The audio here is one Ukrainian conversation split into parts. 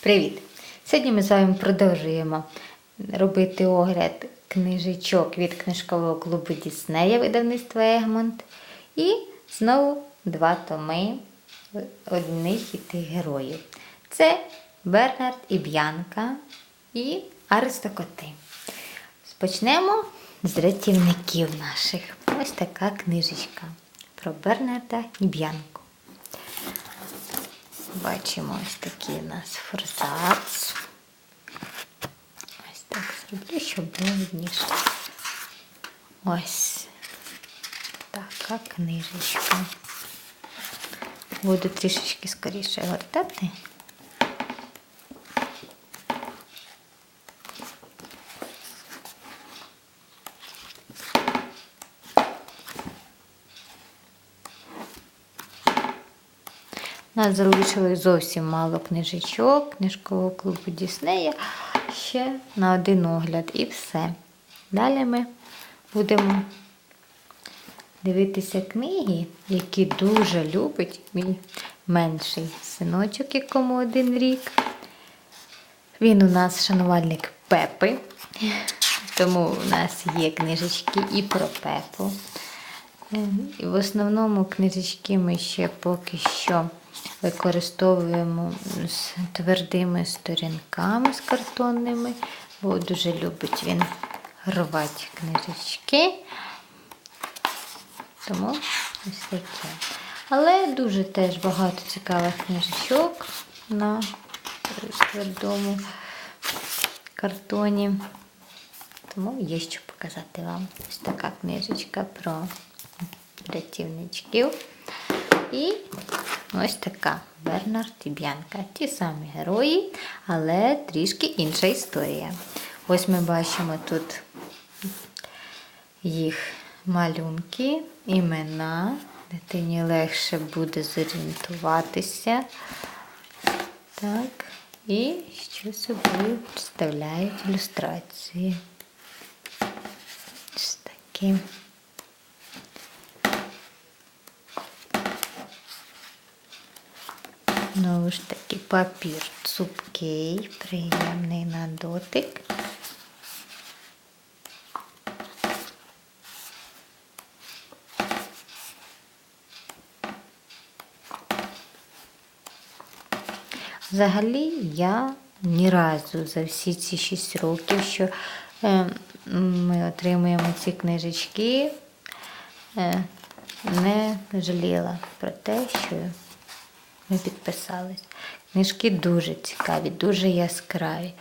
Привіт! Сьогодні ми з вами продовжуємо робити огляд книжечок від книжкового клубу Діснея видавництва Егмонт. І знову два томи одних і тих героїв. Це Бернард і Б'янка і Аристокоти. Почнемо з рятівників наших. Ось така книжечка про Бернарда і Б'янку. Бачимо ось такий у нас форзац. Ось так зроблю, щоб було видніше. Ось така книжечка. Буду трішечки скоріше гортати. У нас залишилось зовсім мало книжечок, книжкового клубу Діснея. Ще на один огляд і все. Далі ми будемо дивитися книги, які дуже любить мій менший синочок, якому один рік. Він у нас шанувальник Пепи, тому у нас є книжечки і про Пепу. Е, в основному книжечки ми ще поки що використовуємо з твердими сторінками, з картонними, бо дуже любить він рвати книжечки. Тому ось таке. Але дуже теж багато цікавих книжечок на твердому картоні. Тому є що показати вам. Ось така книжечка про рятівничків. І ось така Бернард і Б'янка. Ті самі герої, але трішки інша історія. Ось ми бачимо тут їх малюнки, імена. Дитині легше буде зорієнтуватися. Так, і що собою представляють ілюстрації. Ось такі. Знову ж таки, папір цупкий, приємний на дотик. Взагалі я ні разу за всі ці 6 років, що е, ми отримуємо ці книжечки, е, не жаліла про те, що ми підписались. Книжки дуже цікаві, дуже яскраві.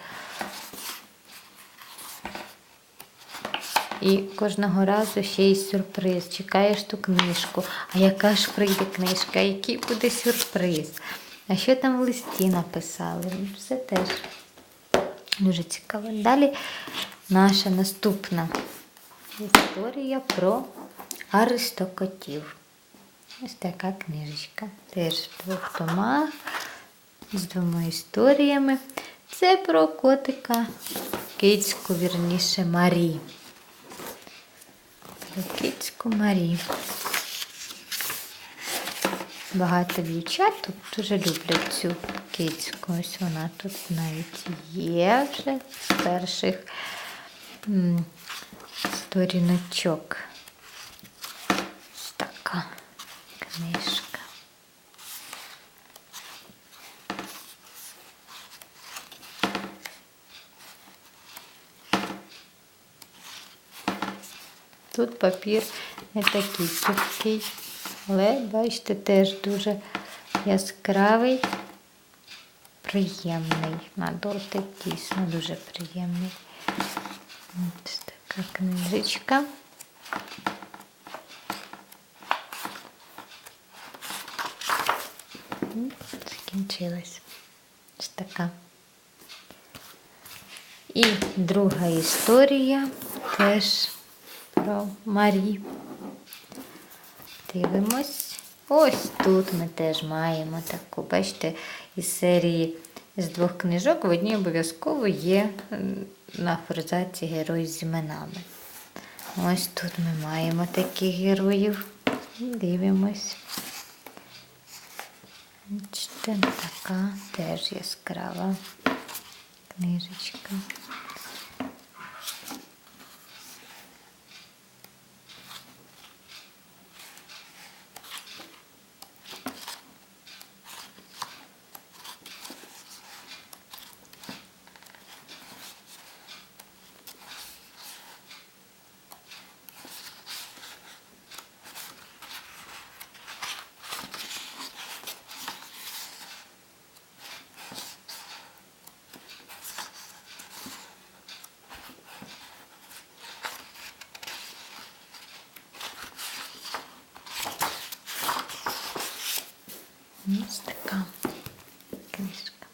І кожного разу ще й сюрприз. Чекаєш ту книжку. А яка ж прийде книжка? Який буде сюрприз? А що там в листі написали? Ну, Все теж дуже цікаво. Далі наша наступна історія про аристокотів. Ось така книжечка. Теж в двох томах з двома історіями. Це про котика кицьку, вірніше, Марі. Про кицьку Марі. Багато дівчат дуже люблять цю кицьку. Ось вона тут навіть є вже з перших сторіночок. Ось така книжка. Тут папір не такий цупкий, але, бачите, теж дуже яскравий, приємний на дотик, дійсно дуже приємний. Ось така книжечка. Ось така. І друга історія теж про Марі. Дивимось. Ось тут ми теж маємо таку, бачите, із серії з двох книжок в одній обов'язково є на форзаці герой з іменами. Ось тут ми маємо таких героїв. Дивимось. Бачите, така теж яскрава книжечка. Ось така книжка.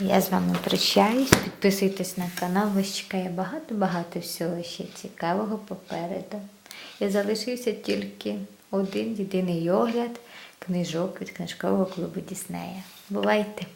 Я з вами прощаюсь. Підписуйтесь на канал, вас чекає багато-багато всього ще цікавого попереду. І залишився тільки один єдиний огляд книжок від книжкового клубу Діснея. Бувайте!